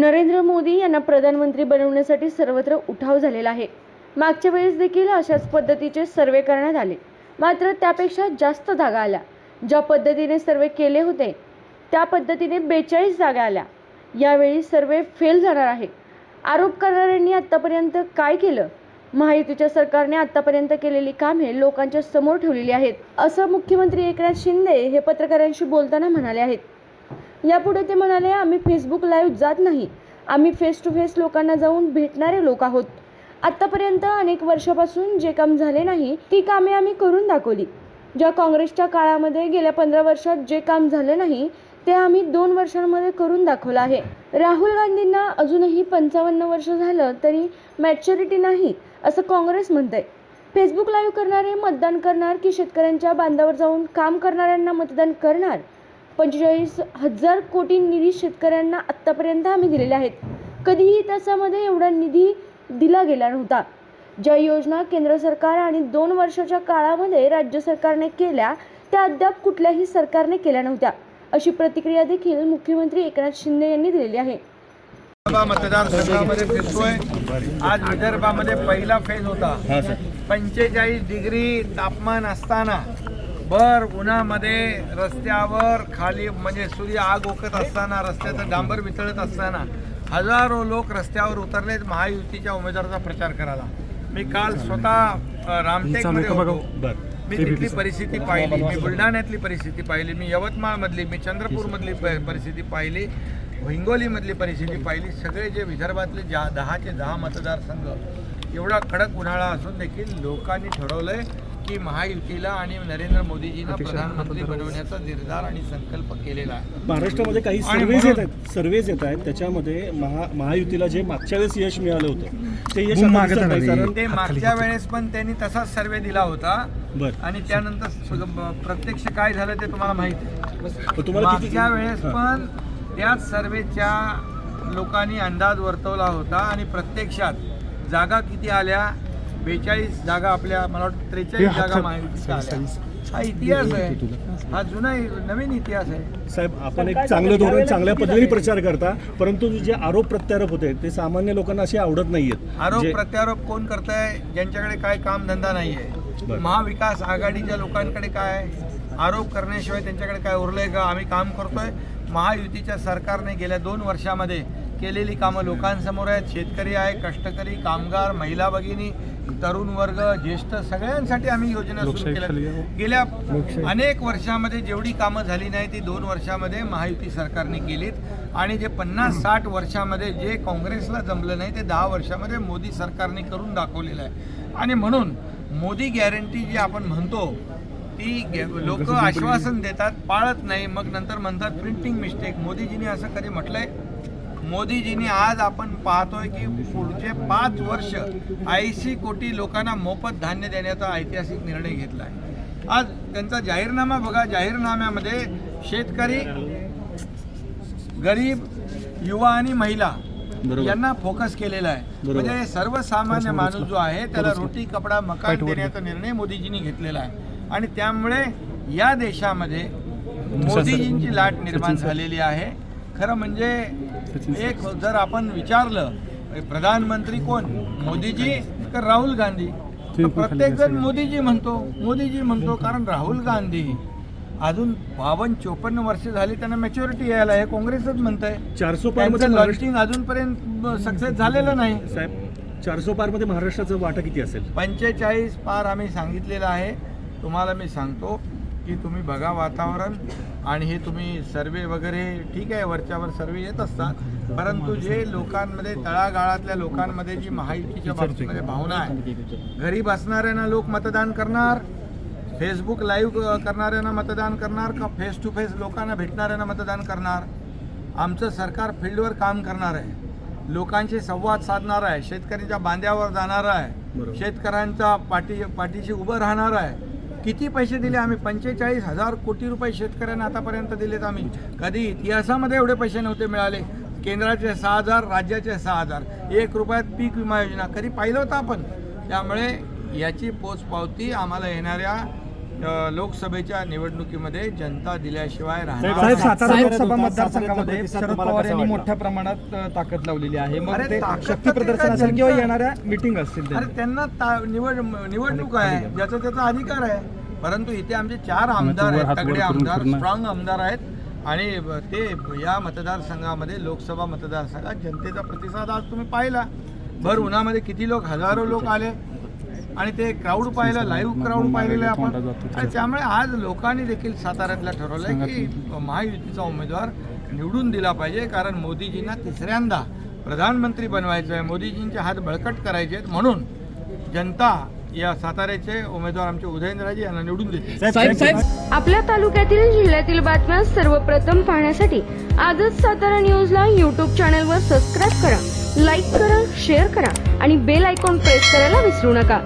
नरेंद्र मोदी यांना प्रधानमंत्री बनवण्यासाठी सर्वत्र उठाव झालेला आहे. मागच्या वेळेस देखील अशाच पद्धतीचे सर्वे करण्यात आले. मात्र त्यापेक्षा जास्त जागा आल्या. ज्या पद्धतीने सर्वे केले होते त्या पद्धतीने बेचाळीस जागा आल्या. यावेळी सर्वे फेल जाणार आहे. आरोप करणाऱ्यांनी आत्तापर्यंत काय केलं? महायुतीच्या सरकारने आत्तापर्यंत केलेली कामे लोकांच्या समोर ठेवलेली आहेत असं मुख्यमंत्री एकनाथ शिंदे हे पत्रकारांशी बोलताना म्हणाले आहेत. यापुढे ते म्हणाले आम्ही फेसबुक लाईव्ह जात नाही. आम्ही फेस टू फेस लोकांना जाऊन भेटणारे लोक आहोत. आत्तापर्यंत अनेक वर्षापासून जे काम झाले नाही ती कामे आम्ही करून दाखवली. ज्या काँग्रेसच्या काळामध्ये गेल्या पंधरा वर्षात जे काम झालं नाही ते आम्ही दोन वर्षांमध्ये करून दाखवलं आहे. राहुल गांधींना अजूनही पंचावन्न वर्ष झालं तरी मॅच्युरिटी नाही असं काँग्रेस म्हणतंय. फेसबुक लाईव्ह करणारे मतदान करणार की शेतकऱ्यांच्या बांधावर जाऊन काम करणाऱ्यांना मतदान करणार? पंचेचाळीस हजार कोटी निधी शेतकऱ्यांना आत्तापर्यंत आम्ही दिलेले आहेत. कधीही त्याच्यामध्ये एवढा निधी दिला गेला नव्हता. ज्या योजना केंद्र सरकार आणि दोन वर्षाच्या काळामध्ये राज्य सरकारने केल्या त्या अद्याप कुठल्याही सरकारने केल्या नव्हत्या अशी प्रतिक्रिया देखील मुख्यमंत्री एकनाथ शिंदे यांनी दिलेली आहे. मतदारसंघामध्ये फिरतोय आज विदर्भामध्ये पहिला फेज होता. पंचेचाळीस डिग्री तापमान असताना भर उन्हामध्ये रस्त्यावर खाली म्हणजे सूर्य आग ओकत असताना रस्त्याचं डांबर वितळत असताना हजारो लोक रस्त्यावर उतरलेत महायुतीच्या उमेदवाराचा प्रचार करायला. मी काल स्वतः रामटेकमध्ये होतो. मी तिथली परिस्थिती पाहिली मी बुलढाण्यातली परिस्थिती पाहिली मी यवतमाळमधली मी चंद्रपूरमधली परिस्थिती पाहिली हिंगोलीमधली परिस्थिती पाहिली. सगळे जे विदर्भातले ज्या दहाचे दहा मतदारसंघ एवढा कडक उन्हाळा असून देखील लोकांनी ठरवलंय की महायुतीला आणि नरेंद्र मोदीजींना प्रधानमंत्री बनवण्याचा निर्धार आणि संकल्प केलेला आहे. महाराष्ट्रामध्ये काही सर्वेज येत आहेत सर्वेज येत आहेत. त्याच्यामध्ये महा महायुतीला जे मागच्या वेळेस यश मिळालं होतं ते यश. कारण ते मागच्या वेळेस पण त्यांनी तसाच सर्वे दिला होता. बरं. आणि त्यानंतर प्रत्यक्ष काय झालं ते तुम्हाला माहिती मागच्या वेळेस. पण त्याच सर्वेच्या लोकांनी अंदाज वर्तवला होता आणि प्रत्यक्षात जागा किती आल्या बेचाळीस जागा आपल्या मला वाटतं त्रेचाळीस जागा महायुतीच्या आल्या. हा इतिहास आहे. हा जुना नवीन इतिहास आहे. साहेब आपण एक चांगलं धोरण चांगल्या पद्धतीने प्रचार करता परंतु जे आरोप प्रत्यारोप होते ते सामान्य लोकांना असे आवडत नाहीयेत. आरोप प्रत्यारोप कोण करताय ज्यांच्याकडे काय कामधंदा नाही आहे. महाविकास आघाडीच्या लोकांकडे काय आहे? आरोप करण्याशिवाय त्यांच्याकडे काय उरलंय का? आम्ही काम करतोय. महायुतीच्या सरकारने गेल्या दोन वर्षामध्ये केलेली कामं लोकांसमोर आहेत. शेतकरी आहे कष्टकरी कामगार महिला भगिनी तरुण वर्ग ज्येष्ठ सगळ्यांसाठी आम्ही योजना सुरू केल्या. गेल्या अनेक वर्षामध्ये जेवढी कामं झाली नाही ती दोन वर्षामध्ये महायुती सरकारने केलीत. आणि जे पन्नास साठ वर्षामध्ये जे काँग्रेसला जमलं नाही ते दहा वर्षामध्ये मोदी सरकारने करून दाखवलेलं आहे. आणि म्हणून मोदी गॅरंटी जी आपण म्हणतो ती लोक आश्वासन देतात पाळत नाही. मग नंतर म्हणतात प्रिंटिंग मिस्टेक मोदीजींनी असं कधी म्हटलंय? मोदीजींनी आज आपण पाहतोय की पुढचे पाच वर्ष ऐंशी कोटी लोकांना मोफत धान्य देण्याचा ऐतिहासिक निर्णय घेतला आहे आज त्यांचा जाहीरनामा बघा. जाहीरनाम्यामध्ये शेतकरी गरीब युवा आणि महिला. यांना फोकस केलेला आहे. म्हणजे सर्वसामान्य माणूस जो आहे त्याला रोटी कपडा मकान देण्याचा निर्णय मोदीजींनी घेतलेला आहे. आणि त्यामुळे या देशामध्ये मोदीजींची लाट निर्माण झालेली आहे. खरं म्हणजे एक जर आपण विचारलं प्रधानमंत्री कोण? मोदीजी का राहुल गांधी? तर प्रत्येक जण मोदीजी म्हणतो मोदीजी म्हणतो कारण राहुल गांधी अजून बावन्न चोपन्न वर्ष झाली त्यांना मॅच्युरिटी यायला हे काँग्रेसच म्हणत आहे चारसो लॉन्चिंग अजूनपर्यंत सक्सेस झालेलं नाही. साहेब चारसो पारमध्ये महाराष्ट्राचं वाटा किती असेल? पंचेचाळीस पार आम्ही सांगितलेलं आहे. तुम्हाला मी सांगतो की तुम्ही बघा वातावरण आणि हे तुम्ही सर्वे वगैरे ठीक आहे वरच्यावर सर्वे येत असतात. परंतु जे लोकांमध्ये तळागाळातल्या लोकांमध्ये जी महायुतीच्या बाबतीमध्ये भावना आहे घरी बसणाऱ्यांना लोक मतदान करणार फेसबुक लाईव्ह करणाऱ्यांना मतदान करणार का फेस टू फेस लोकांना भेटणाऱ्यांना मतदान करणार? आमचं सरकार फील्डवर काम करणार आहे. लोकांशी संवाद साधणार आहे. शेतकऱ्यांच्या बांध्यावर जाणार आहे. शेतकऱ्यांचा पाठी पाठीशी उभं राहणार आहे. किती पैसे दिले आम्ही? पंचेचाळीस हजार कोटी रुपये शेतकऱ्यांना आतापर्यंत दिलेत आम्ही. कधी इतिहासामध्ये एवढे पैसे नव्हते मिळाले. केंद्राचे सहा हजार राज्याचे सहा हजार. एक रुपयात पीक विमा योजना. कधी पाहिलं होतं आपण? त्यामुळे याची पोचपावती आम्हाला येणाऱ्या लोकसभेच्या निवडणुकीमध्ये जनता दिल्याशिवाय राहणार साहेब, नाही. सातारा साहेब, करत लोकसभा. मतदारसंघामध्ये शरद तुम्हाला पवार कसा यांनी वाटला? मोठ्या प्रमाणात अ, ताकद लावलेली आहे मग अरे ते ताकद शक्ती तर प्रदर्शन असेल किंवा जनता- येणाऱ्या मिटिंग असतील अरे. त्यांना ता- निवड निवडणूक आहे ज्याचा त्याचा अधिकार आहे परंतु इथे आमचे चार आमदार आहेत तगडे आमदार स्ट्रॉंग आमदार आहेत आणि ते या मतदारसंघामध्ये लोकसभा मतदारसंघात जनतेचा प्रतिसाद आज तुम्ही पाहिला भर उन्हामध्ये किती लोक हजारो लोक आले आणि ते क्राऊड पाहिलं लाईव्ह क्राऊड पाहिलेलं आहे आपण. आणि त्यामुळे आज लोकांनी देखील साताऱ्यातल्या ठरवलंय की महायुतीचा उमेदवार निवडून दिला पाहिजे कारण मोदीजींना तिसऱ्यांदा प्रधानमंत्री बनवायचं आहे. मोदीजींचे हात बळकट करायचे आहेत म्हणून जनता या साताऱ्याचे उमेदवार आमचे उदयनराजे यांना निवडून देते साहेब साहेब आपल्या तालुक्यातील जिल्ह्यातील बातम्या सर्वप्रथम पाहण्यासाठी आजच सातारा न्यूजला यूट्यूब चॅनलवर सबस्क्राईब करा लाईक करा शेअर करा आणि बेल आयकॉन प्रेस करायला विसरू नका.